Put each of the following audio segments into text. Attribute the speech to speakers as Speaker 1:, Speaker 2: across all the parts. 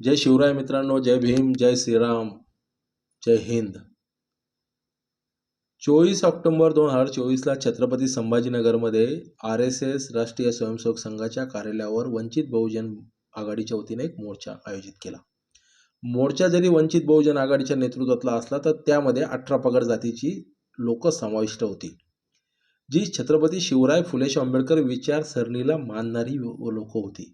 Speaker 1: जय शिवराय मित्रांनो जय भीम जय श्रीराम जय हिंद. चोवीस ऑक्टोबर दोन हजार चोवीसला Chhatrapati संभाजीनगरमध्ये R S S Rashtriya Swayamsevak संघाच्या कार्यालयावर वंचित बहुजन आघाडीच्या वतीने एक मोर्चा आयोजित केला. मोर्चा जरी वंचित बहुजन आघाडीच्या नेतृत्वातला असला तर त्यामध्ये अठरा पगड जातीची लोक समाविष्ट होती. जी छत्रपती शिवराय फुलेश आंबेडकर विचारसरणीला मानणारी लोक होती.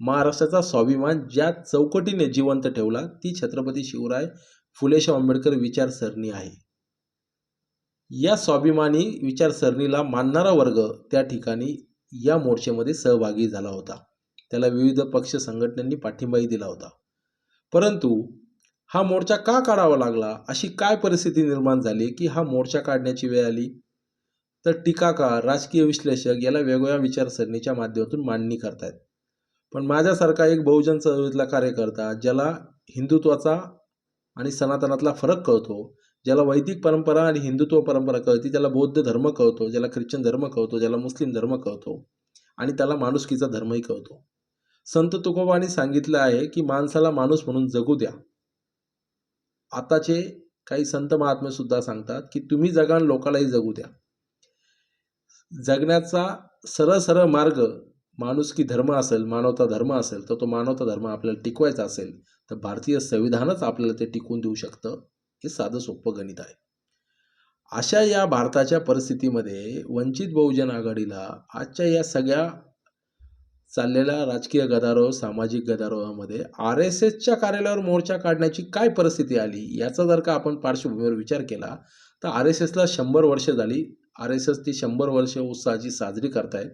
Speaker 1: महाराष्ट्राचा स्वाभिमान ज्या चौकटीने जिवंत ठेवला ती छत्रपती शिवराय फुलेशाह आंबेडकर विचारसरणी आहे. या स्वाभिमानी विचारसरणीला मानणारा वर्ग त्या ठिकाणी या मोर्चेमध्ये सहभागी झाला होता. त्याला विविध पक्ष संघटनांनी पाठिंबाही दिला होता. परंतु हा मोर्चा का काढावा लागला? अशी काय परिस्थिती निर्माण झाली की हा मोर्चा काढण्याची वेळ आली? तर टीकाकार राजकीय विश्लेषक याला वेगवेगळ्या विचारसरणीच्या माध्यमातून मांडणी करतायत. पण माझ्यासारखा एक बहुजन चळवळीतला कार्यकर्ता ज्याला हिंदुत्वाचा आणि सनातनातला फरक कळतो ज्याला वैदिक परंपरा आणि हिंदुत्व परंपरा कळते ज्याला बौद्ध धर्म कळतो ज्याला ख्रिश्चन धर्म कळतो ज्याला मुस्लिम धर्म कळतो आणि त्याला माणुसकीचा धर्मही कळतो. संत तुकोबांनी सांगितलं आहे की माणसाला माणूस म्हणून जगू द्या. आताचे काही संत महात्मे सुद्धा सांगतात की तुम्ही जगा लोकालाही जगू द्या. जगण्याचा सरळ सरळ मार्ग माणुसकी धर्म असेल मानवता धर्म असेल तर तो मानवता धर्म आपल्याला टिकवायचा असेल तर भारतीय संविधानच आपल्याला ते टिकवून देऊ शकतं. हे साधं सोपं गणित आहे. अशा या भारताच्या परिस्थितीमध्ये वंचित बहुजन आघाडीला आजच्या या सगळ्या चाललेल्या राजकीय गदारोह सामाजिक गदारोहामध्ये आर एस एसच्या कार्यालयावर मोर्चा काढण्याची काय परिस्थिती आली याचा जर का आपण पार्श्वभूमीवर विचार केला तर आर एस एसला शंभर वर्ष झाली. आर एस एस ती शंभर वर्ष उत्साहाची साजरी करतायत.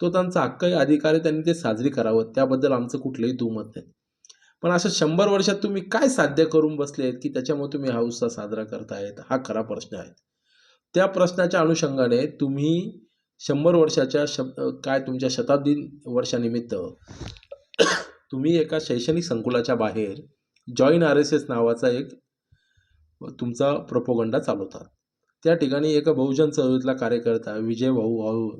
Speaker 1: तो त्यांचा हक्कही अधिकार आहे त्यांनी ते साजरी करावं. त्याबद्दल आमचं कुठलंही दुमत नाही. पण अशा शंभर वर्षात तुम्ही काय साध्य करून बसले आहेत की त्याच्यामुळे तुम्ही हा उत्साह साजरा करतायत? हा खरा प्रश्न आहे. त्या प्रश्नाच्या अनुषंगाने तुम्ही शंभर वर्षाच्या शब काय तुमच्या शताब्दी वर्षानिमित्त तुम्ही एका शैक्षणिक संकुलाच्या बाहेर जॉईन आर एस एस नावाचा एक तुमचा प्रपोगंडा चालवतात. त्या ठिकाणी एका बहुजन चळवळीतला कार्यकर्ता विजय भाऊ भाऊ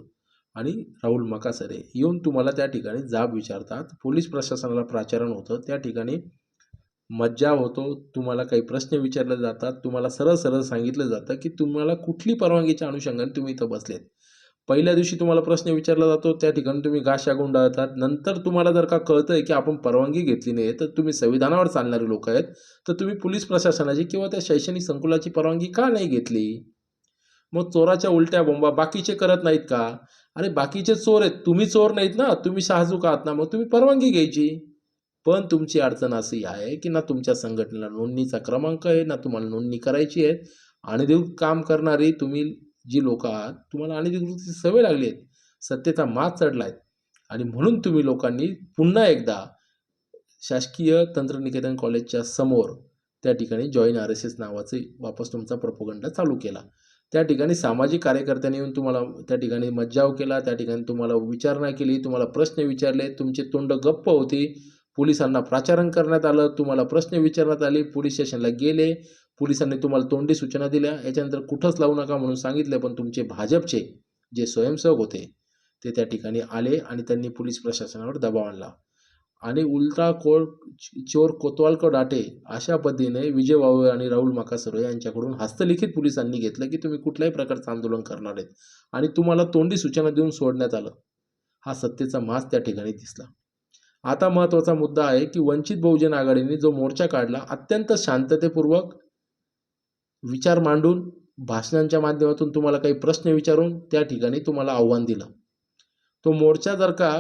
Speaker 1: आणि राहुल मकासरे येऊन तुम्हाला त्या ठिकाणी जाब विचारतात. पोलीस प्रशासनाला प्राचारण होतं. त्या ठिकाणी मज्जाव होतो. तुम्हाला काही प्रश्न विचारले जातात. तुम्हाला सरळ सरळ सांगितलं जातं की तुम्हाला कुठली परवानगीच्या अनुषंगाने तुम्ही इथं बसलेत. पहिल्या दिवशी तुम्हाला प्रश्न विचारला जातो. त्या ठिकाणी तुम्ही गाशा गुंडाळतात नंतर तुम्हाला जर का कळतं आहे की आपण परवानगी घेतली नाही तर तुम्ही संविधानावर चालणारे लोक आहेत. तर तुम्ही पोलीस प्रशासनाची किंवा त्या शैक्षणिक संकुलाची परवानगी का नाही घेतली? मग चोराच्या उलट्या बोंबा बाकीचे करत नाहीत का? अरे बाकीचे चोर आहेत. तुम्ही चोर नाहीत ना. तुम्ही शहाजूक आहात ना. मग तुम्ही परवानगी घ्यायची. पण तुमची अडचण अशी आहे की ना तुमच्या संघटनेला नोंदणीचा क्रमांक आहे ना तुम्हाला नोंदणी करायची आहे. आणि काम करणारी तुम्ही जी लोक आहात तुम्हाला अनधिकृतची सवय लागली आहेत सत्तेचा मात चढला आहे आणि म्हणून तुम्ही लोकांनी पुन्हा एकदा शासकीय तंत्रनिकेतन कॉलेजच्या समोर त्या ठिकाणी जॉईन आर एस एस नावाचे वापस तुमचा प्रपोगंडा चालू केला. त्या ठिकाणी सामाजिक कार्यकर्त्यांनी येऊन तुम्हाला त्या ठिकाणी मज्जाव केला त्या ठिकाणी तुम्हाला विचारणा केली तुम्हाला प्रश्न विचारले तुमचे तोंड गप्प होती. पोलिसांना प्राचारण करण्यात आलं तुम्हाला प्रश्न विचारण्यात आले पोलीस स्टेशनला गेले पोलिसांनी तुम्हाला तोंडी सूचना दिल्या. याच्यानंतर कुठंच लावू नका म्हणून सांगितलं पण तुमचे भाजपचे जे स्वयंसेवक होते ते त्या ठिकाणी आले आणि त्यांनी पोलीस प्रशासनावर दबाव आणला. आणि उलटा कोळ चोर कोतवालक डाटे अशा पद्धतीने विजय वावे आणि राहुल माकासरो यांच्याकडून हस्तलिखित पोलिसांनी घेतलं की तुम्ही कुठल्याही प्रकारचं आंदोलन करणार आहेत. आणि तुम्हाला तोंडी सूचना देऊन सोडण्यात आलं. हा सत्तेचा मास त्या ठिकाणी दिसला. आता महत्त्वाचा मुद्दा आहे की वंचित बहुजन आघाडीने जो मोर्चा काढला अत्यंत शांततेपूर्वक विचार मांडून भाषणांच्या माध्यमातून तुम्हाला काही प्रश्न विचारून त्या ठिकाणी तुम्हाला आव्हान दिलं. तो मोर्चा जर का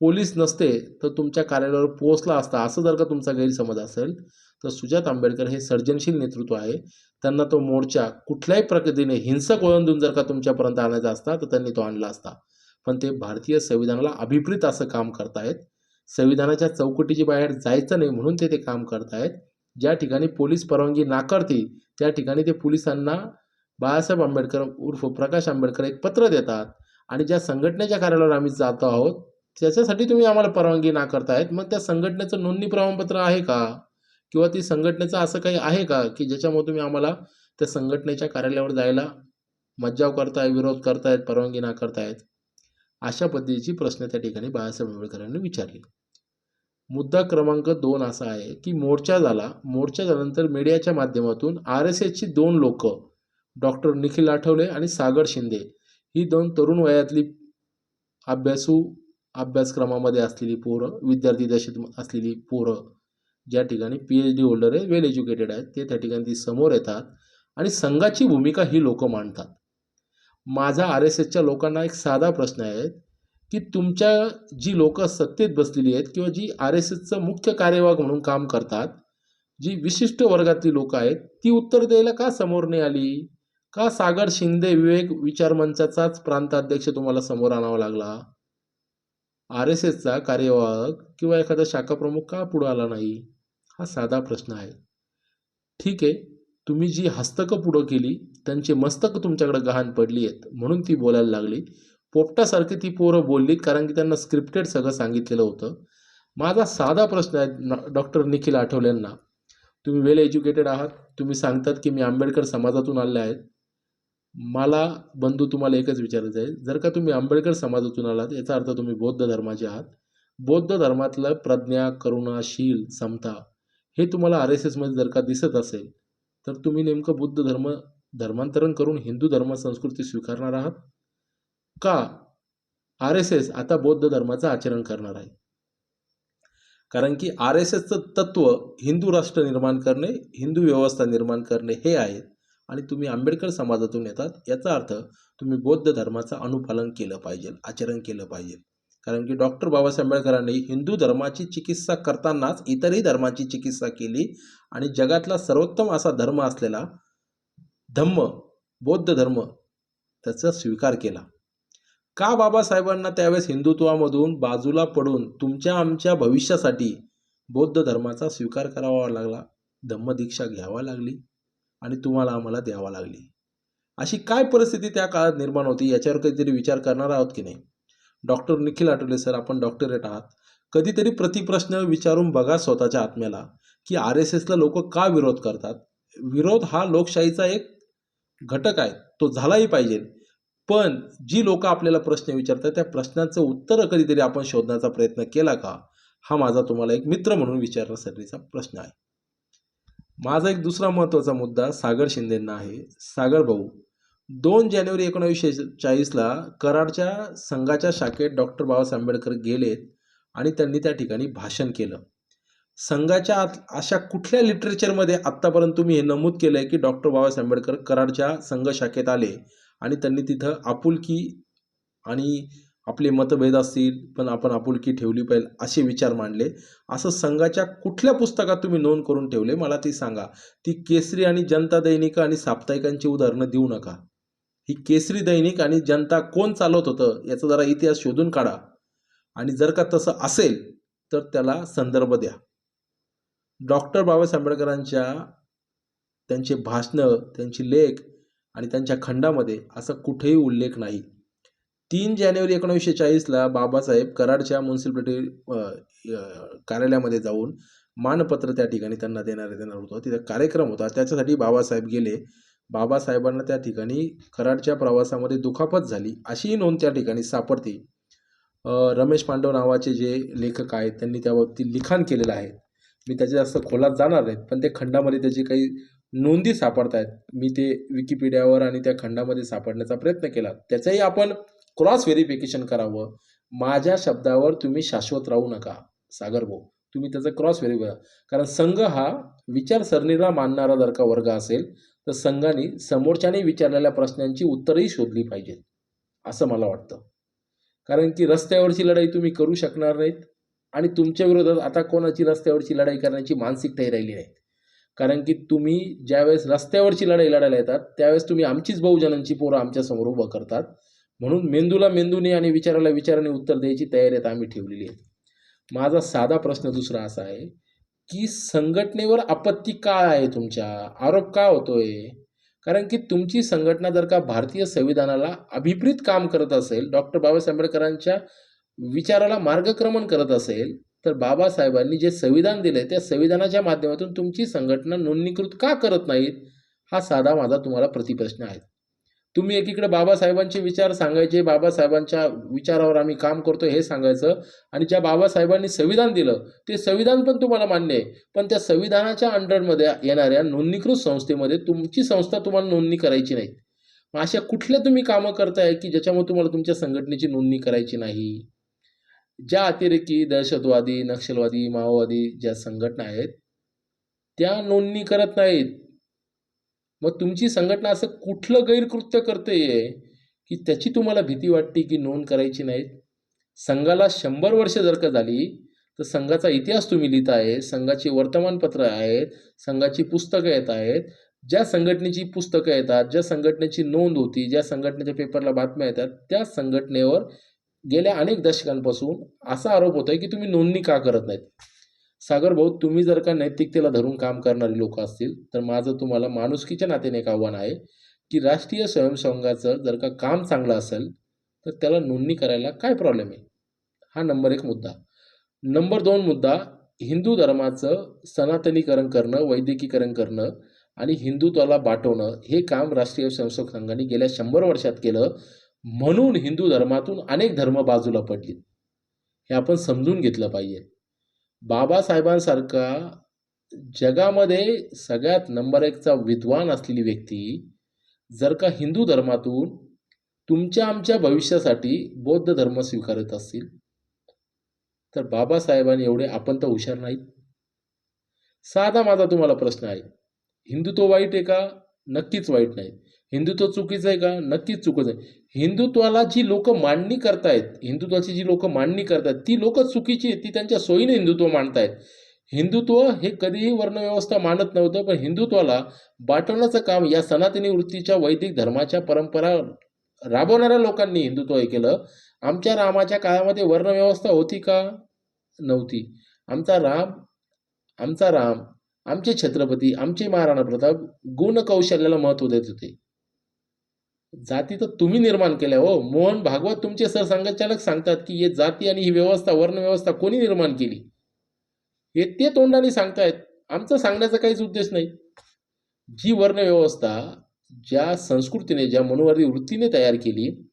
Speaker 1: पोलीस नसते तर तुमच्या कार्यालयावर पोहोचला असता असं जर का तुमचा गैरसमज असेल तर सुजात आंबेडकर हे सर्जनशील नेतृत्व आहे. त्यांना तो मोर्चा कुठल्याही प्रकृतीने हिंसक ओळंदून जर का तुमच्यापर्यंत आणायचा असता तर त्यांनी तो आणला असता. पण ते भारतीय संविधानाला अभिप्रित असं काम करतायत. संविधानाच्या चौकटीची बाहेर जायचं नाही म्हणून ते ते काम करतायत. ज्या ठिकाणी पोलीस परवानगी नाकारतील त्या ठिकाणी ते पोलिसांना बाळासाहेब आंबेडकर उर्फ प्रकाश आंबेडकर एक पत्र देतात. आणि ज्या संघटनेच्या कार्यालयावर आम्ही जातो आहोत त्याच्यासाठी तुम्ही आम्हाला परवानगी नाकारतायत. मग त्या संघटनेचं नोंदणी प्रमाणपत्र आहे का? किंवा ती संघटनेचं असं काही आहे का? की ज्याच्यामुळे तुम्ही आम्हाला त्या संघटनेच्या कार्यालयावर जायला मज्जाव करताय विरोध करतायत परवानगी नाकारतायत? अशा पद्धतीची प्रश्न त्या ठिकाणी बाळासाहेब आंबेडकरांनी विचारले. मुद्दा क्रमांक दोन असा आहे की मोर्चा झाला. मोर्चा झाल्यानंतर मीडियाच्या माध्यमातून आर एस एसची दोन लोक डॉक्टर निखिल आठवले आणि सागर शिंदे ही दोन तरुण वयातली अभ्यासू अभ्यासक्रमामध्ये असलेली पोरं विद्यार्थी दशेत असलेली पोरं ज्या ठिकाणी पी एच डी होल्डर आहे वेल एज्युकेटेड आहेत ते त्या ठिकाणी ती समोर येतात आणि संघाची भूमिका ही लोक मांडतात. माझा आर एस एसच्या लोकांना एक साधा प्रश्न आहे की तुमच्या जी लोक सत्तेत बसलेली आहेत किंवा जी आर एस एसचं मुख्य कार्यवाह म्हणून काम करतात जी विशिष्ट वर्गातली लोक आहेत ती उत्तर द्यायला का समोर नाही आली? का सागर शिंदे विवेक विचार मंचाचाच प्रांताध्यक्ष तुम्हाला समोर आणावा लागला? आर एस एसचा कार्यवाहक किंवा एखादा शाखाप्रमुख का पुढं आला नाही? हा साधा प्रश्न आहे. ठीक आहे तुम्ही जी हस्तकं पुढं केली त्यांची मस्तकं तुमच्याकडे गहाण पडली आहेत म्हणून ती बोलायला लागली. पोपटासारखी ती पोरं बोललीत कारण की त्यांना स्क्रिप्टेड सगळं सांगितलेलं होतं. माझा साधा प्रश्न आहे डॉक्टर निखिल आठवलेंना. तुम्ही वेल एज्युकेटेड आहात तुम्ही सांगतात की मी आंबेडकर समाजातून आले आहेत. मला बंधू तुम्हाला एकच विचारायचं आहे. जर का तुम्ही आंबेडकर समाजातून आलात याचा अर्थ तुम्ही बौद्ध धर्माचे आहात. बौद्ध धर्मातलं प्रज्ञा करुणा शील समता हे तुम्हाला आर एस एसमध्ये जर का दिसत असेल तर तुम्ही नेमकं बुद्ध धर्म धर्मांतरण करून हिंदू धर्म संस्कृती स्वीकारणार आहात? का आर एस एस आता बौद्ध धर्माचं आचरण करणार आहे? कारण की आर एस एसचं तत्व हिंदू राष्ट्र निर्माण करणे हिंदू व्यवस्था निर्माण करणे हे आहेत आणि तुम्ही आंबेडकर समाजातून येतात याचा अर्थ तुम्ही बौद्ध धर्माचं अनुपालन केलं पाहिजे आचरण केलं पाहिजे. कारण की डॉक्टर बाबासाहेब आंबेडकरांनी हिंदू धर्माची चिकित्सा करतानाच इतरही धर्माची चिकित्सा केली आणि जगातला सर्वोत्तम असा धर्म असलेला धम्म बौद्ध धर्म त्याचा स्वीकार केला. का बाबासाहेबांना त्यावेळेस हिंदुत्वामधून बाजूला पडून तुमच्या आमच्या भविष्यासाठी बौद्ध धर्माचा स्वीकार करावा लागला धम्मदीक्षा घ्यावा लागली? आणि तुम्हाला आम्हाला द्यावा लागली. अशी काय परिस्थिती त्या काळात निर्माण होती याच्यावर कधीतरी विचार करणार आहोत की नाही? डॉक्टर निखिल आठवले सर आपण डॉक्टरेट आहात. कधीतरी प्रतिप्रश्न विचारून बघा स्वतःच्या आत्म्याला की आर एस एसला लोक का विरोध करतात? विरोध हा लोकशाहीचा एक घटक आहे. तो झालाही पाहिजे. पण जी लोक आपल्याला प्रश्न विचारतात त्या प्रश्नांचं उत्तर कधीतरी आपण शोधण्याचा प्रयत्न केला का? हा माझा तुम्हाला एक मित्र म्हणून विचारण्यासाठीचा प्रश्न आहे. माझा एक दुसरा महत्त्वाचा मुद्दा सागर शिंदेंना आहे. सागर भाऊ दोन जानेवारी एकोणावीसशे चाळीसला कराडच्या संघाच्या शाखेत डॉक्टर बाबासाहेब आंबेडकर गेलेत आणि त्यांनी त्या ठिकाणी भाषण केलं. संघाच्या आत अशा कुठल्या लिटरेचरमध्ये आत्तापर्यंत तुम्ही हे नमूद केलं आहे की डॉक्टर बाबासाहेब आंबेडकर कराडच्या संघ शाखेत आले आणि त्यांनी तिथं आपुलकी आणि आपले मतभेद असतील पण आपण आपुलकी ठेवली पाहिजे असे विचार मांडले. असं संघाच्या कुठल्या पुस्तकात तुम्ही नोंद करून ठेवले? मला ती सांगा. ती केसरी आणि जनता दैनिक आणि साप्ताहिकांची उदाहरणं देऊ नका. ही केसरी दैनिक आणि जनता कोण चालवत होतं याचा जरा इतिहास शोधून काढा. आणि जर का तसं असेल तर त्याला संदर्भ द्या. डॉक्टर बाबासाहेब आंबेडकरांच्या त्यांचे भाषणं त्यांची लेख आणि त्यांच्या खंडामध्ये असा कुठेही उल्लेख नाही. तीन जानेवारी एकोणीसशे चाळीसला बाबासाहेब कराडच्या म्युन्सिपालिटी कार्यालयामध्ये जाऊन मानपत्र त्या ठिकाणी त्यांना देणार देणार होतं. तिथे कार्यक्रम होता. त्याच्यासाठी बाबासाहेब गेले. बाबासाहेबांना त्या ठिकाणी कराडच्या प्रवासामध्ये दुखापत झाली. अशीही नोंद त्या ठिकाणी सापडते. रमेश पांडव नावाचे जे लेखक आहेत त्यांनी त्याबाबतीत लिखाण केलेलं आहे. मी त्याच्या जास्त खोलात जाणार नाहीत पण ते खंडामध्ये त्याची काही नोंदी सापडत आहेत मी ते विकिपीडियावर आणि त्या खंडामध्ये सापडण्याचा प्रयत्न केला. त्याचाही आपण क्रॉस व्हेरिफिकेशन करावं. माझ्या शब्दावर तुम्ही शाश्वत राहू नका सागर भाऊ. तुम्ही त्याचं क्रॉस व्हेरिफाय कारण संघ हा विचारसरणीला मानणारा जर का वर्ग असेल तर संघाने समोरच्याने विचारलेल्या प्रश्नांची उत्तरही शोधली पाहिजेत असं मला वाटतं. कारण की रस्त्यावरची लढाई तुम्ही करू शकणार नाहीत आणि तुमच्या विरोधात आता कोणाची रस्त्यावरची लढाई करण्याची मानसिकताही राहिली नाही. कारण की तुम्ही ज्यावेळेस रस्त्यावरची लढाई लढायला येतात त्यावेळेस तुम्ही आमचीच बहुजनांची पोरं आमच्यासमोर उभं करतात. म्हणून मेंदूला मेंदूने आणि विचाराला विचाराने उत्तर द्यायची तयारी आता आम्ही ठेवलेली आहे. माझा साधा प्रश्न दुसरा असा आहे की संघटनेवर आपत्ती का आहे तुमच्या? आरोप का होतोय? कारण की तुमची संघटना जर का भारतीय संविधानाला अभिप्रित काम करत असेल डॉक्टर बाबासाहेब आंबेडकरांच्या विचाराला मार्गक्रमण करत असेल तर बाबासाहेबांनी जे संविधान दिले त्या संविधानाच्या माध्यमातून तुमची संघटना नोंदणीकृत का करत नाहीत? हा साधा माझा तुम्हाला प्रतिप्रश्न आहे. तुम्ही एकीकडे बाबासाहेबांचे विचार सांगायचे बाबासाहेबांच्या विचारावर आम्ही काम करतो हे सांगायचं. आणि ज्या बाबासाहेबांनी संविधान दिलं ते संविधान पण तुम्हाला मान्य आहे. पण त्या संविधानाच्या अंडरमध्ये येणाऱ्या नोंदणीकृत संस्थेमध्ये तुमची संस्था तुम्हाला नोंदणी करायची नाही. मग अशा कुठल्या तुम्ही कामं करताय की ज्याच्यामुळे तुम्हाला तुमच्या संघटनेची नोंदणी करायची नाही? ज्या अतिरेकी दहशतवादी नक्षलवादी माओवादी ज्या संघटना आहेत त्या नोंदणी करत नाहीत. मग तुमची संघटना असं कुठलं गैरकृत्य करते की त्याची तुम्हाला भीती वाटते की नोंद करायची नाहीत? संघाला शंभर वर्ष जर का झाली तर संघाचा इतिहास तुम्ही लिहित आहे संघाची वर्तमानपत्र आहेत संघाची पुस्तकं येत आहेत. ज्या संघटनेची पुस्तकं येतात ज्या संघटनेची नोंद होती ज्या संघटनेच्या पेपरला बातम्या येतात त्या संघटनेवर गेल्या अनेक दशकांपासून असा आरोप होतोय की तुम्ही नोंदणी का करत नाहीत? सागर भाऊ तुम्ही जर का नैतिकतेला धरून काम करणारी लोक असतील तर माझं तुम्हाला माणुसकीच्या नात्याने एक आव्हान आहे की राष्ट्रीय स्वयंसेवकाचं जर का काम चांगलं असेल तर त्याला नोंदणी करायला काय प्रॉब्लेम आहे? हा नंबर एक मुद्दा. नंबर दोन मुद्दा हिंदू धर्माचं सनातनीकरण करणं वैद्यकीकरण करणं आणि हिंदुत्वाला बाटवणं हे काम राष्ट्रीय स्वयंसेवक संघाने गेल्या शंभर वर्षात केलं म्हणून हिंदू धर्मातून अनेक धर्म बाजूला पडली हे आपण समजून घेतलं पाहिजे. बाबासाहेबांसारखा जगामध्ये सगळ्यात नंबर एकचा विद्वान असलेली व्यक्ती जर का हिंदू धर्मातून तुमच्या आमच्या भविष्यासाठी बौद्ध धर्म स्वीकारत असतील तर बाबासाहेबांनी एवढे आपण तर हुशार नाहीत. साधा माझा तुम्हाला प्रश्न आहे. हिंदुत्व वाईट आहे का? नक्कीच वाईट नाही. हिंदुत्व चुकीचं आहे का? नक्कीच चुकीचं आहे. हिंदुत्वाला जी लोक मांडणी करतायत हिंदुत्वाची जी लोक मांडणी करतायत ती लोक चुकीची आहेत ती त्यांच्या सोयीने हिंदुत्व मांडतायत. हिंदुत्व हे कधीही वर्णव्यवस्था मानत नव्हतं पण हिंदुत्वाला बाटवण्याचं काम या सनातनी वृत्तीच्या वैदिक धर्माच्या परंपरा राबवणाऱ्या लोकांनी हिंदुत्व हे केलं. आमच्या रामाच्या काळामध्ये वर्णव्यवस्था होती का? नव्हती. आमचा राम आमचा राम आमचे छत्रपती आमचे महाराणा प्रताप गुण कौशल्याला महत्त्व देत होते. जाती तर तुम्ही निर्माण केल्या हो. मोहन भागवत तुमचे सरसंघचालक सांगतात की हे जाती आणि ही व्यवस्था वर्णव्यवस्था कोणी निर्माण केली? हे ते तोंडाने सांगतायत. आमचं सांगण्याचा काहीच उद्देश नाही. जी वर्णव्यवस्था ज्या संस्कृतीने ज्या मनुवादी वृत्तीने तयार केली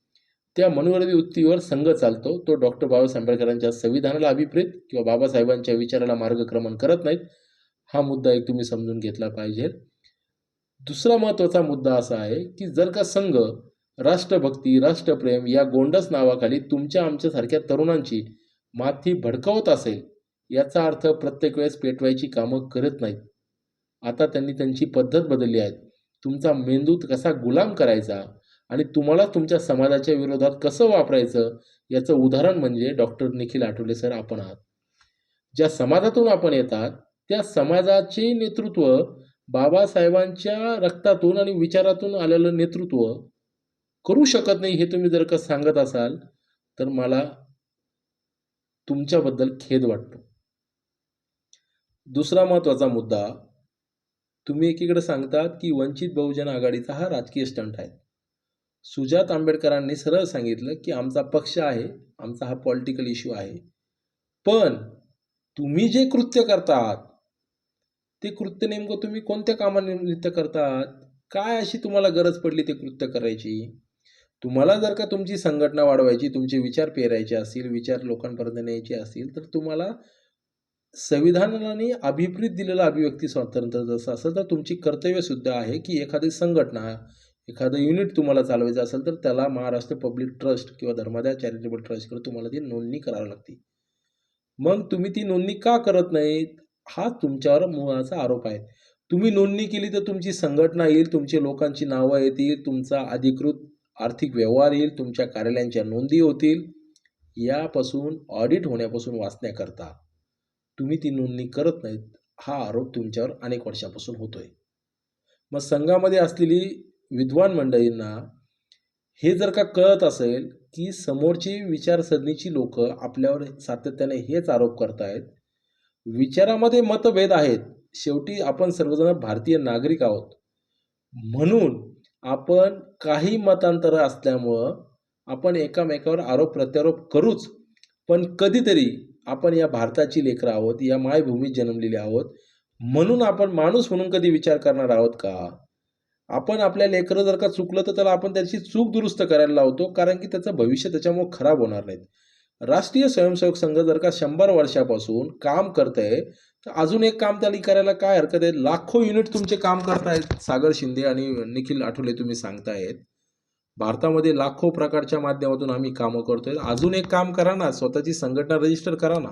Speaker 1: त्या मनुवादी वृत्तीवर संघ चालतो. तो डॉक्टर बाबासाहेब आंबेडकरांच्या संविधानाला अभिप्रेत किंवा बाबासाहेबांच्या विचाराला मार्गक्रमण करत नाहीत. हा मुद्दा एक तुम्ही समजून घेतला पाहिजे. दुसरा महत्त्वाचा मुद्दा असा आहे की जर का संघ राष्ट्रभक्ती राष्ट्रप्रेम या गोंडस नावाखाली तुमच्या आमच्यासारख्या तरुणांची माथी भडकवत असेल याचा अर्थ प्रत्येक वेळेस पेटवायची कामं करत नाहीत. आता त्यांनी त्यांची पद्धत बदलली आहे. तुमचा मेंदूत कसा गुलाम करायचा आणि तुम्हाला तुमच्या समाजाच्या विरोधात कसं वापरायचं याचं उदाहरण म्हणजे डॉक्टर निखिल आठवले सर आपण आहात. ज्या समाजातून आपण येतात त्या समाजाचे नेतृत्व बाबासाहेबांच्या रक्तातून आणि विचारातून आलेलं नेतृत्व करू शकत नाही हे तुम्ही जर का सांगत असाल तर मला तुमच्याबद्दल खेद वाटतो. दुसरा महत्त्वाचा मुद्दा तुम्ही एकीकडे सांगतात की वंचित बहुजन आघाडीचा हा राजकीय स्टंट आहे. सुजात आंबेडकरांनी सरळ सांगितलं की आमचा पक्ष आहे आमचा हा पॉलिटिकल इश्यू आहे. पण तुम्ही जे कृत्य करतात ते कृत्य नेमकं तुम्ही कोणत्या कामानिमित्त करतात? काय अशी तुम्हाला गरज पडली ते कृत्य करायची? तुम्हाला जर का तुमची संघटना वाढवायची तुमचे विचार पेरायचे असतील विचार लोकांपर्यंत न्यायचे असतील तर तुम्हाला संविधानाने अभिप्रीत दिलेलं अभिव्यक्ती स्वातंत्र्य जसं असं तर तुमची कर्तव्यसुद्धा आहे की एखादी संघटना एखादं युनिट तुम्हाला चालवायचं असेल तर त्याला महाराष्ट्र पब्लिक ट्रस्ट किंवा धर्मादाय चॅरिटेबल ट्रस्टकडे तुम्हाला ती नोंदणी करावी लागते. मग तुम्ही ती नोंदणी का करत नाहीत? हा तुमच्यावर मुळाचा आरोप आहे. तुम्ही नोंदणी केली तर तुमची संघटना येईल तुमचे लोकांची नावं येतील तुमचा अधिकृत आर्थिक व्यवहार येईल तुमच्या कार्यालयांच्या नोंदी होतील. यापासून ऑडिट होण्यापासून वाचण्याकरता तुम्ही ती नोंदणी करत नाहीत हा आरोप तुमच्यावर अनेक वर्षापासून होतोय. मग संघामध्ये असलेली विद्वान मंडळींना हे जर का कळत असेल की समोरची विचारसरणीची लोक आपल्यावर सातत्याने हेच आरोप करतायत विचारामध्ये मतभेद आहेत. शेवटी आपण सर्वजण भारतीय नागरिक आहोत. म्हणून आपण काही मतांतर असल्यामुळं आपण एकामेकावर आरोप प्रत्यारोप करूच. पण कधीतरी आपण या भारताची लेकरं आहोत या मायभूमीत जन्मलेले आहोत. म्हणून आपण माणूस म्हणून कधी विचार करणार आहोत का? आपण आपल्या लेकरं जर का चुकलं तर त्याला आपण त्याची चूक दुरुस्त करायला लावतो कारण की त्याचं भविष्य त्याच्यामुळे खराब होणार नाहीत राष्ट्रीय स्वयंसेवक संघ जर का शंभर वर्षापासून काम करतंय तर अजून एक काम त्याला करायला काय हरकत आहे? लाखो युनिट तुमचे काम करतायत सागर शिंदे आणि निखिल आठवले तुम्ही सांगतायत. भारतामध्ये लाखो प्रकारच्या माध्यमातून आम्ही कामं करतोय. अजून एक काम करा ना स्वतःची संघटना रजिस्टर करा ना.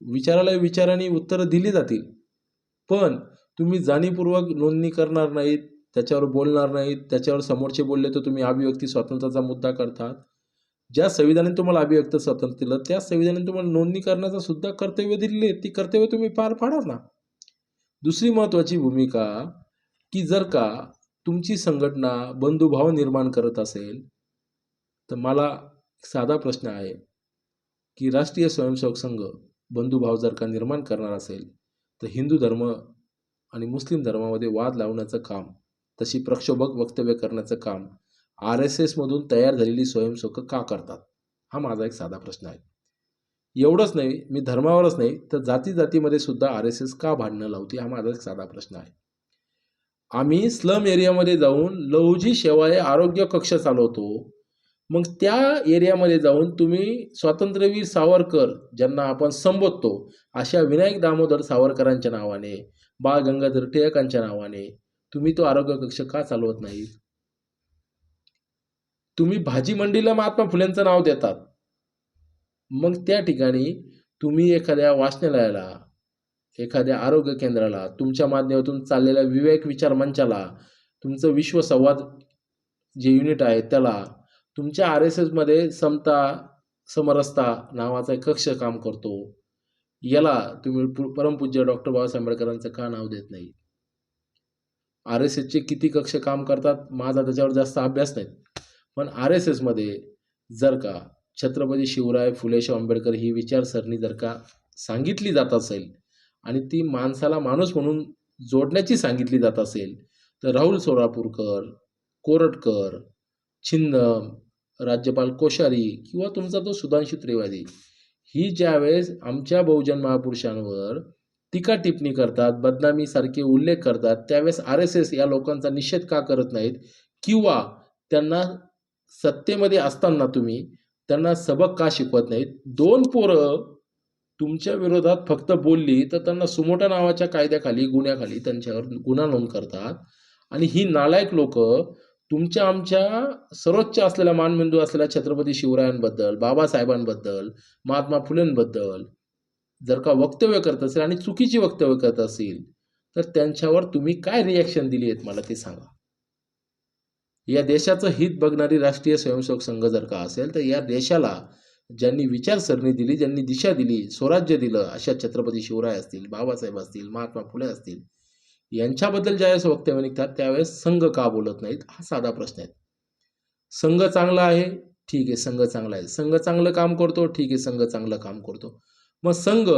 Speaker 1: विचाराला विचाराने उत्तरं दिली जातील. पण तुम्ही जाणीवपूर्वक नोंदणी करणार नाहीत त्याच्यावर बोलणार नाहीत त्याच्यावर समोरचे बोलले तर तुम्ही अभिव्यक्ती स्वातंत्र्याचा मुद्दा करतात. ज्या संविधानाने तुम्हाला अभिव्यक्त स्वातंत्र्य दिलं त्या संविधानाने तुम्हाला नोंदणी करण्याचं सुद्धा कर्तव्य दिले ती कर्तव्य तुम्ही पार पाडा ना. दुसरी महत्त्वाची भूमिका की जर का तुमची संघटना बंधुभाव निर्माण करत असेल तर मला साधा प्रश्न आहे की राष्ट्रीय स्वयंसेवक संघ बंधुभाव जर का निर्माण करणार असेल तर हिंदू धर्म आणि मुस्लिम धर्मामध्ये वाद लावण्याचं काम तशी प्रक्षोभक वक्तव्य करण्याचं काम आर एस एसमधून तयार झालेली स्वयंसेवक का करतात? हा माझा एक साधा प्रश्न आहे. एवढंच नाही मी धर्मावरच नाही तर जाती जातीमध्ये सुद्धा आर एस एस का भांडणं लावते? हा माझा एक साधा प्रश्न आहे. आम्ही स्लम एरियामध्ये जाऊन लहुजी शेवाळे आरोग्य कक्ष चालवतो. मग त्या एरियामध्ये जाऊन तुम्ही स्वातंत्र्यवीर सावरकर ज्यांना आपण संबोधतो अशा विनायक दामोदर सावरकरांच्या नावाने बाळ गंगाधर टिळकांच्या नावाने तुम्ही तो आरोग्य कक्ष का चालवत नाही तुम्ही भाजी मंडीला महात्मा फुलेंचं नाव देतात. मग त्या ठिकाणी तुम्ही एखाद्या वाचनालयाला एखाद्या आरोग्य केंद्राला तुमच्या माध्यमातून चाललेल्या विवेक विचार मंचाला तुमचं विश्वसंवाद जे युनिट आहे त्याला तुमच्या आर एस एसमध्ये समता समरसता नावाचा कक्ष काम करतो. याला तुम्ही परमपूज्य डॉक्टर बाबासाहेब आंबेडकरांचं का नाव देत नाही? आर एस एसचे किती कक्ष काम करतात? माझा त्याच्यावर जास्त अभ्यास नाही. पण आर एस एसमध्ये जर का छत्रपती शिवराय फुले आंबेडकर ही विचारसरणी जर का सांगितली जात असेल आणि ती माणसाला माणूस म्हणून जोडण्याची सांगितली जात असेल तर राहुल सोलापूरकर कोरटकर छिन्नम राज्यपाल कोश्यारी किंवा तुमचा तो सुधांशु त्रिवादी ही ज्यावेळेस आमच्या बहुजन महापुरुषांवर टीका टिप्पणी करतात बदनामीसारखे उल्लेख करतात त्यावेळेस आर एस एस या लोकांचा निषेध का करत नाहीत? किंवा त्यांना सत्तेमध्ये असताना तुम्ही त्यांना सबक का शिकवत नाहीत? दोन पोरं तुमच्या विरोधात फक्त बोलली तर त्यांना सुमोटा नावाच्या कायद्याखाली गुन्ह्याखाली त्यांच्यावर गुन्हा नोंद करतात. आणि ही नालायक लोक तुमच्या आमच्या सर्वोच्च असलेल्या मानबिंदू असलेल्या छत्रपती शिवरायांबद्दल बाबासाहेबांबद्दल महात्मा फुलेंबद्दल जर का वक्तव्य करत असेल आणि चुकीची वक्तव्य करत असेल तर त्यांच्यावर तुम्ही काय रिॲक्शन दिली आहेत मला ते सांगा. या देशाचं हित बघणारी राष्ट्रीय स्वयंसेवक संघ जर का असेल तर या देशाला ज्यांनी विचारसरणी दिली ज्यांनी दिशा दिली स्वराज्य दिलं अशा छत्रपती शिवराय असतील बाबासाहेब असतील महात्मा फुले असतील यांच्याबद्दल ज्यावेळेस वक्तव्य निघतात त्यावेळेस संघ का बोलत नाहीत? हा साधा प्रश्न आहे. संघ चांगला आहे? ठीक आहे संघ चांगला आहे. संघ चांगलं काम करतो? ठीक आहे संघ चांगलं काम करतो. मग संघ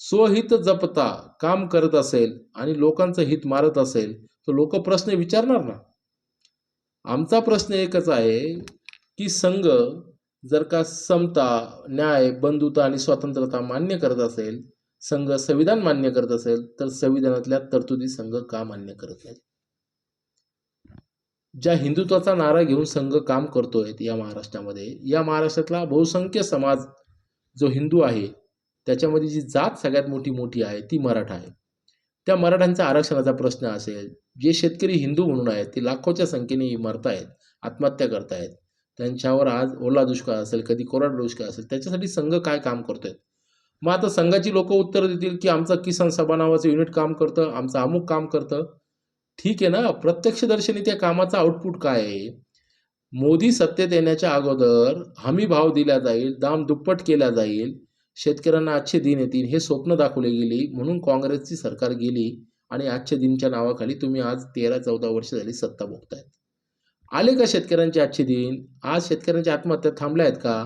Speaker 1: स्वहित जपता काम करत असेल आणि लोकांचं हित मारत असेल तर लोक प्रश्न विचारणार ना? आमचा प्रश्न एकच आहे की संघ जर का समता न्याय बंधुता आणि स्वतंत्रता मान्य करत असेल संघ संविधान मान्य करत असेल तर संविधानातल्या तरतुदी संघ का मान्य करत नाही ज्या हिंदुत्वाचा नारा घेऊन संघ काम करतोय या महाराष्ट्रामध्ये या महाराष्ट्रातला बहुसंख्य समाज जो हिंदू आहे त्याच्यामध्ये जी जात सगळ्यात मोठी मोठी आहे ती मराठा आहे. त्या मराठ्यांचा आरक्षणाचा प्रश्न असेल जे शेतकरी हिंदू म्हणून आहेत ते लाखोच्या संख्येने मरतायत आत्महत्या करतायत. त्यांच्यावर आज ओला दुष्काळ असेल कधी कोरडा दुष्काळ असेल त्याच्यासाठी संघ काय काम करतोय? मग आता संघाची लोक उत्तर देतील की आमचं किसान सभा नावाचं युनिट काम करतं आमचं अमुक काम करतं. ठीक आहे ना? प्रत्यक्षदर्शनी त्या कामाचा आउटपुट काय आहे? मोदी सत्तेत येण्याच्या अगोदर हमी भाव दिला जाईल दाम दुप्पट केला जाईल शेतकऱ्यांना आजचे दिन येतील हे स्वप्न दाखवले गेली. म्हणून काँग्रेसची सरकार गेली आणि आजच्या दिनच्या नावाखाली तुम्ही आज तेरा चौदा वर्ष झाली सत्ता भोगतायत. आले का शेतकऱ्यांचे आजचे दिन? आज शेतकऱ्यांच्या आत्महत्या थांबल्या आहेत का?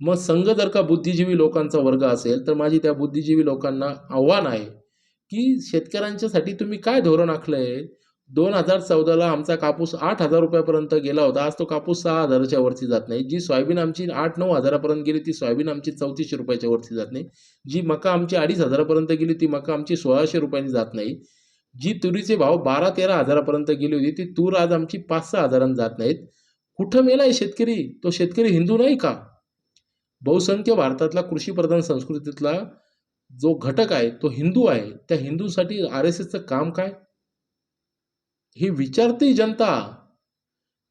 Speaker 1: मग संघ जर का बुद्धिजीवी लोकांचा वर्ग असेल तर माझी त्या बुद्धिजीवी लोकांना आव्हान आहे की शेतकऱ्यांच्यासाठी तुम्ही काय धोरण आखलं आहे दोन हजार चौदाला आमचा कापूस आठ हजार रुपयापर्यंत गेला होता. आज तो कापूस सहा हजाराच्या वरती जात नाही. जी सोयाबीन आमची आठ नऊ हजारापर्यंत गेली ती सोयाबीन आमची चौतीसशे रुपयाच्या वरती जात नाही. जी मका आमची अडीच हजारापर्यंत गेली ती मका आमची सोळाशे रुपयांनी जात नाही. जी तुरीचे भाव बारा तेरा हजारापर्यंत गेली होती ती तूर आज आमची पाच सहा हजारांनी जात नाहीत. कुठं मेलाय शेतकरी? तो शेतकरी हिंदू नाही का? बहुसंख्य भारतातला कृषीप्रधान संस्कृतीतला जो घटक आहे तो हिंदू आहे. त्या हिंदूसाठी आर एस एसचं काम काय? ही विचारते जनता.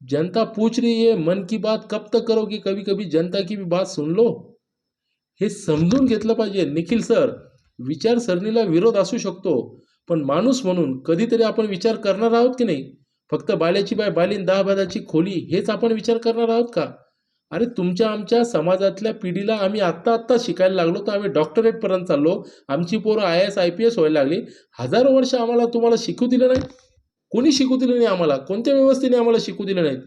Speaker 1: जनता पूछ रही है मन की बात कब तक करोगी? कभी कभी जनता की भी बात सुन लो। हे समजून घेतलं पाहिजे. निखिल सर विचारसरणीला विरोध असू शकतो पण माणूस म्हणून कधीतरी आपण विचार करणार आहोत की नाही? फक्त बाल्याची बाय बालीन दहा बादाची खोली हेच आपण विचार करणार आहोत का? अरे तुमच्या आमच्या समाजातल्या पिढीला आम्ही आत्ता आत्ता शिकायला लागलो तर आम्ही डॉक्टरेटपर्यंत चाललो. आमची पोरं I S I P S व्हायला लागली. हजारो वर्ष आम्हाला तुम्हाला शिकू दिलं नाही. कोणी शिकू दिलं नाही आम्हाला? कोणत्या व्यवस्थेने आम्हाला शिकू दिलं नाहीत?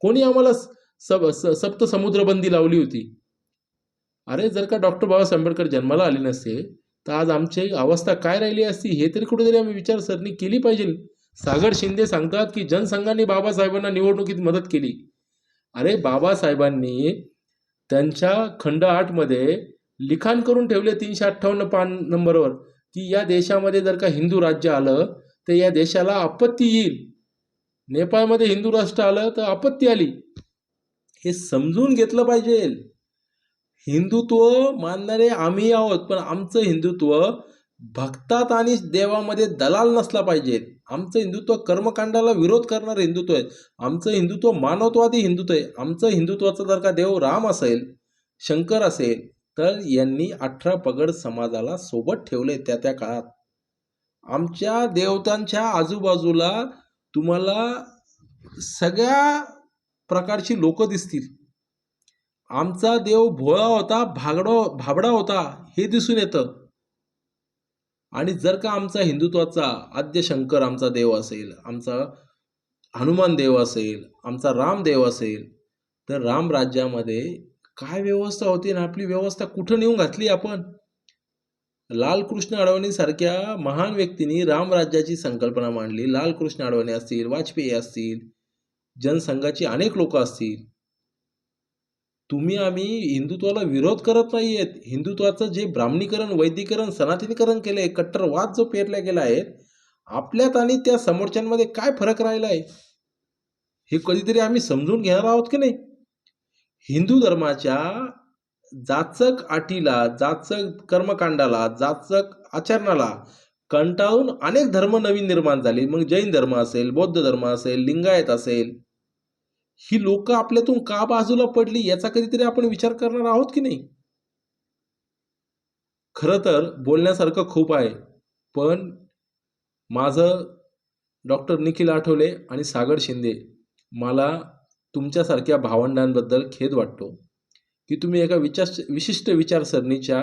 Speaker 1: कोणी आम्हाला सब स- सप्त समुद्रबंदी लावली होती? अरे जर का डॉक्टर बाबासाहेब आंबेडकर जन्माला आले नसते तर आज आमची अवस्था काय राहिली असती हे तरी कुठेतरी आम्ही विचारसरणी केली पाहिजे. सागर शिंदे सांगतात की जनसंघाने बाबासाहेबांना निवडणुकीत मदत केली. अरे बाबासाहेबांनी त्यांच्या खंड आठमध्ये लिखाण करून ठेवले तीनशे अठ्ठावन्न पान नंबरवर की या देशामध्ये जर का हिंदू राज्य आलं तर या देशाला आपत्ती येईल. नेपाळमध्ये हिंदू राष्ट्र आलं तर आपत्ती आली. हे समजून घेतलं पाहिजे. हिंदुत्व मानणारे आम्ही आहोत पण आमचं हिंदुत्व भक्तात आणि देवामध्ये दलाल नसला पाहिजे. आमचं हिंदुत्व कर्मकांडाला विरोध करणारं हिंदुत्व आहे आमचं हिंदुत्व मानवत्वादी हिंदुत्व आहे. आमचं हिंदुत्वाचा जर का देव राम असेल शंकर असेल तर यांनी अठरा पगड समाजाला सोबत ठेवले त्या त्या काळात. आमच्या देवतांच्या आजूबाजूला तुम्हाला सगळ्या प्रकारची लोक दिसतील. आमचा देव भोळा होता भागडो भाबडा होता हे दिसून येतं. आणि जर का आमचा हिंदुत्वाचा आद्य शंकर आमचा देव असेल आमचा हनुमान देव असेल आमचा राम देव असेल तर राम राज्यामध्ये काय व्यवस्था होती आणि आपली व्यवस्था कुठं नेऊन घातली आपण? लालकृष्ण अडवाणीसारख्या महान व्यक्तींनी रामराज्याची संकल्पना मांडली. लालकृष्ण अडवाणी असतील वाजपेयी असतील जनसंघाची अनेक लोक असतील. तुम्ही आम्ही हिंदुत्वाला विरोध करत नाहीयेत. हिंदुत्वाचं जे ब्राह्मणीकरण वैदिकरण सनातनीकरण केलंय कट्टरवाद जो पेरला गेला आहे आपल्यात आणि त्या समोरच्यांमध्ये काय फरक राहिला आहे हे कधीतरी आम्ही समजून घेणार आहोत की नाही? हिंदू धर्माच्या जाचक अटीला जाचक कर्मकांडाला जाचक आचरणाला कंटाळून अनेक धर्म नवीन निर्माण झाले. मग जैन धर्म असेल बौद्ध धर्म असेल लिंगायत असेल ही लोक आपल्यातून का बाजूला पडली याचा कधीतरी आपण विचार करणार आहोत की नाही? खरं तर बोलण्यासारखं खूप आहे पण माझं डॉक्टर निखिल आठवले आणि सागर शिंदे मला तुमच्यासारख्या भावंडांबद्दल खेद वाटतो. की तुम्ही एका विचार विशिष्ट विचारसरणीच्या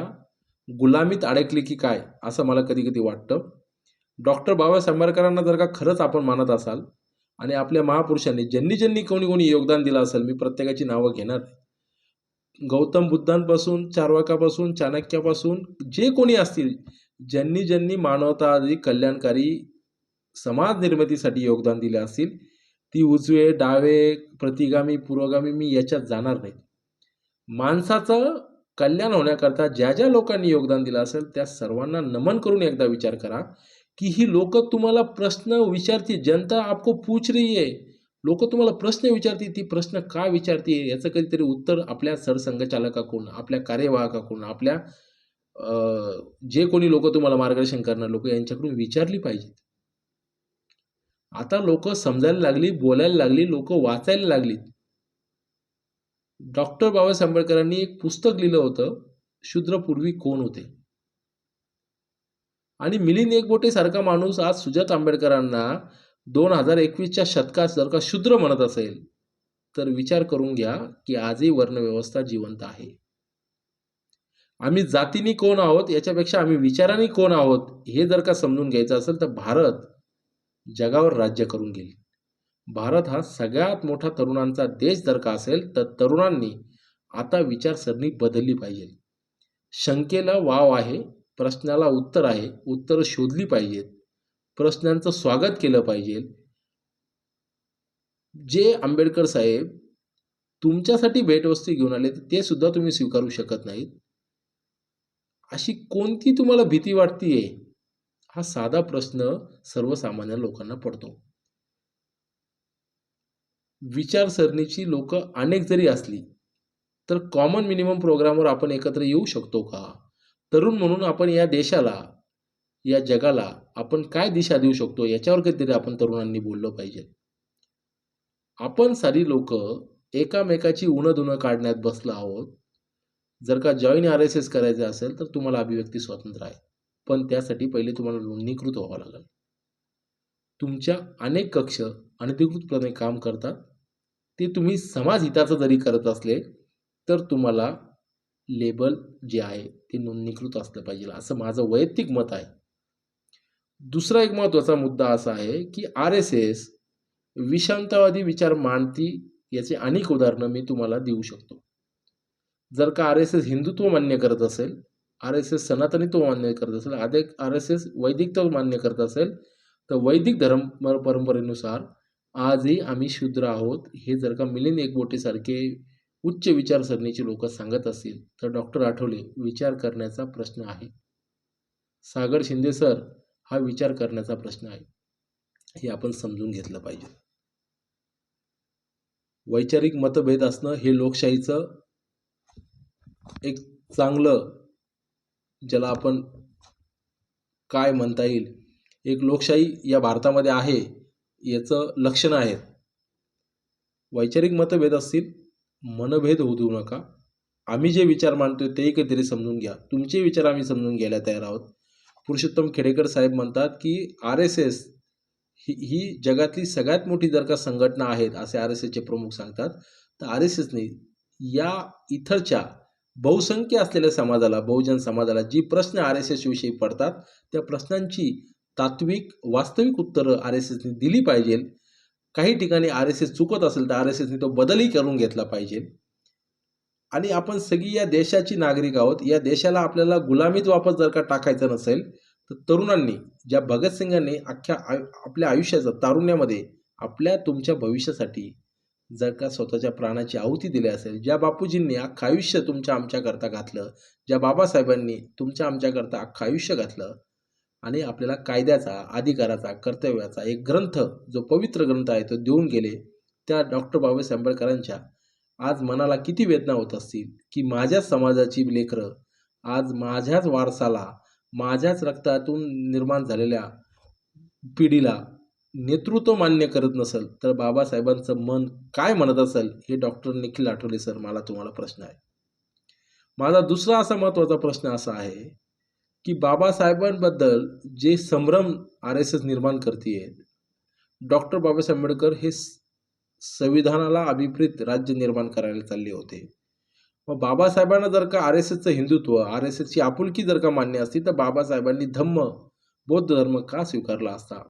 Speaker 1: गुलामीत अडकले की काय असं मला कधी कधी वाटतं डॉक्टर बाबासाहेब आंबेडकरांना जर का खरंच आपण मानत असाल आणि आपल्या महापुरुषांनी ज्यांनी ज्यांनी कोणी कोणी योगदान दिलं असेल मी प्रत्येकाची नावं घेणार नाही. गौतम बुद्धांपासून चारवाकापासून चाणक्यापासून जे कोणी असतील ज्यांनी ज्यांनी मानवतावादी कल्याणकारी समाज निर्मितीसाठी योगदान दिले असतील ती उजवे डावे प्रतिगामी पुरोगामी मी याच्यात जाणार नाही माणसाचं कल्याण होण्याकरता ज्या ज्या लोकांनी योगदान दिलं असेल त्या सर्वांना नमन करून एकदा विचार करा की ही लोक तुम्हाला प्रश्न विचारती जनता आपको पूछ रही है. लोक तुम्हाला प्रश्न विचारते ती प्रश्न का विचारते याचं कधीतरी उत्तर आपल्या सरसंघचालकाकडून आपल्या कार्यवाहकाकडून आपल्या जे कोणी लोक तुम्हाला मार्गदर्शन करणार लोक यांच्याकडून विचारली पाहिजेत. आता लोक समजायला लागली बोलायला लागली लोक वाचायला लागलीत. डॉक्टर बाबासाहेब आंबेडकरांनी एक पुस्तक लिहिलं होतं शूद्रपूर्वी कोण होते? आणि मिलिंद एकबोटे सारखा माणूस आज सुजात आंबेडकरांना दोन हजार एकवीसच्या शतकात जर का शूद्र म्हणत असेल तर विचार करून घ्या की आजही वर्णव्यवस्था जिवंत आहे. आम्ही जातीने कोण आहोत याच्यापेक्षा आम्ही विचाराने कोण आहोत हे जर का समजून घ्यायचं असेल तर भारत जगावर राज्य करून गेली भारत हा सगळ्यात मोठा तरुणांचा देश जर का असेल तर तरुणांनी आता विचारसरणी बदलली पाहिजे. शंकेला वाव आहे प्रश्नाला उत्तर आहे उत्तरं शोधली पाहिजेत प्रश्नांचं स्वागत केलं पाहिजे. जे आंबेडकर साहेब तुमच्यासाठी भेटवस्तू घेऊन आले ते सुद्धा तुम्ही स्वीकारू शकत नाहीत. अशी कोणती तुम्हाला भीती वाटतीये? हा साधा प्रश्न सर्वसामान्य लोकांना पडतो. विचारसरणीची लोक अनेक जरी असली तर कॉमन मिनिमम प्रोग्रामवर आपण एकत्र येऊ शकतो का? तरुण म्हणून आपण या देशाला या जगाला आपण काय दिशा देऊ शकतो? याच्यावर कधीतरी आपण तरुणांनी बोललं पाहिजे. आपण सारी लोक एकामेकाची उणं धुणं काढण्यात बसलो आहोत. जर का जॉईन आर एस एस करायचं असेल तर तुम्हाला अभिव्यक्ती स्वातंत्र्य आहे. पण त्यासाठी पहिले तुम्हाला नोंदणीकृत व्हावं लागेल. तुमच्या अनेक कक्ष अनधिकृतपणे काम करतात. ते तुम्ही समाज हिताचं जरी करत असले तर तुम्हाला लेबल जे आहे ते नोंदणीकृत असलं पाहिजे. असं माझं वैयक्तिक मत आहे. दुसरा एक महत्त्वाचा मुद्दा असा आहे की आर एस एस विषमतावादी विचार मांडती याचे अनेक उदाहरणं मी तुम्हाला देऊ शकतो. जर का आर एस एस हिंदुत्व मान्य करत असेल आर एस एस सनातनीत्व मान्य करत असेल आदे आर एस एस वैदिकत्व मान्य करत असेल तर वैदिक धर्म परंपरेनुसार आजही आम्ही शूद्र आहोत हे जर का मिलिंद एकबोटेसारखे उच्च विचारसरणीचे लोक सांगत असतील तर डॉक्टर आठवले विचार करण्याचा प्रश्न आहे. सागर शिंदे सर हा विचार करण्याचा प्रश्न आहे. हे आपण समजून घेतलं पाहिजे. वैचारिक मतभेद असणं हे लोकशाहीचं एक चांगलं ज्याला आपण काय म्हणता येईल एक लोकशाही या भारतामध्ये आहे याचं लक्षणं आहेत वैचारिक मतभेद असतील मनभेद होऊ देऊ नका. आम्ही जे विचार मांडतोय तेही कधीतरी समजून घ्या. तुमचे विचार आम्ही समजून घ्यायला तयार आहोत. पुरुषोत्तम खेडेकर साहेब म्हणतात की आर एस एस ही ही जगातली सगळ्यात मोठी जर का संघटना आहेत असे आर एस एसचे प्रमुख सांगतात तर आर एस एसने या इथरच्या बहुसंख्य असलेल्या समाजाला बहुजन समाजाला जी प्रश्न आर एस एसविषयी पडतात त्या प्रश्नांची तात्विक वास्तविक उत्तरं आर एस एसने दिली पाहिजे. काही ठिकाणी आर एस एस चुकत असेल तर आर एस एसने तो बदलही करून घेतला पाहिजे. आणि आपण सगळी या देशाची नागरिक आहोत या देशाला आपल्याला गुलामीत वापस जर का टाकायचं नसेल तर तरुणांनी ज्या भगतसिंगांनी अख्ख्या आयु आपल्या आयुष्याचं तारुण्यामध्ये आपल्या तुमच्या भविष्यासाठी जर का स्वतःच्या प्राणाची आहुती दिली असेल ज्या बापूजींनी अख्खं आयुष्य तुमच्या आमच्याकरता घातलं ज्या बाबासाहेबांनी तुमच्या आमच्याकरता अख्खं आयुष्य घातलं आणि आपल्याला कायद्याचा अधिकाराचा कर्तव्याचा एक ग्रंथ जो पवित्र ग्रंथ आहे तो देऊन गेले त्या डॉक्टर बाबासाहेब आंबेडकरांच्या. आज मनाला किती वेदना होत असतील की माझ्याच समाजाची लेकरं आज माझ्याच वारसाला माझ्याच रक्तातून निर्माण झालेल्या पिढीला नेतृत्व मान्य करत नसेल तर बाबासाहेबांचं मन काय म्हणत असेल हे डॉक्टर निखिल आठवले सर मला तुम्हाला प्रश्न आहे. माझा दुसरा असा महत्त्वाचा प्रश्न असा आहे की बाबासाहेबांबद्दल जे संभ्रम आर एस एस निर्माण करते डॉक्टर बाबासाहेब आंबेडकर हे संविधानाला अभिप्रेत राज्य निर्माण करायला चालले होते. मग बाबासाहेबांना जर का आर एस एसचं हिंदुत्व आर एस एसची आपुलकी जर का मान्य असती तर बाबासाहेबांनी धम्म बौद्ध धर्म का स्वीकारला असता?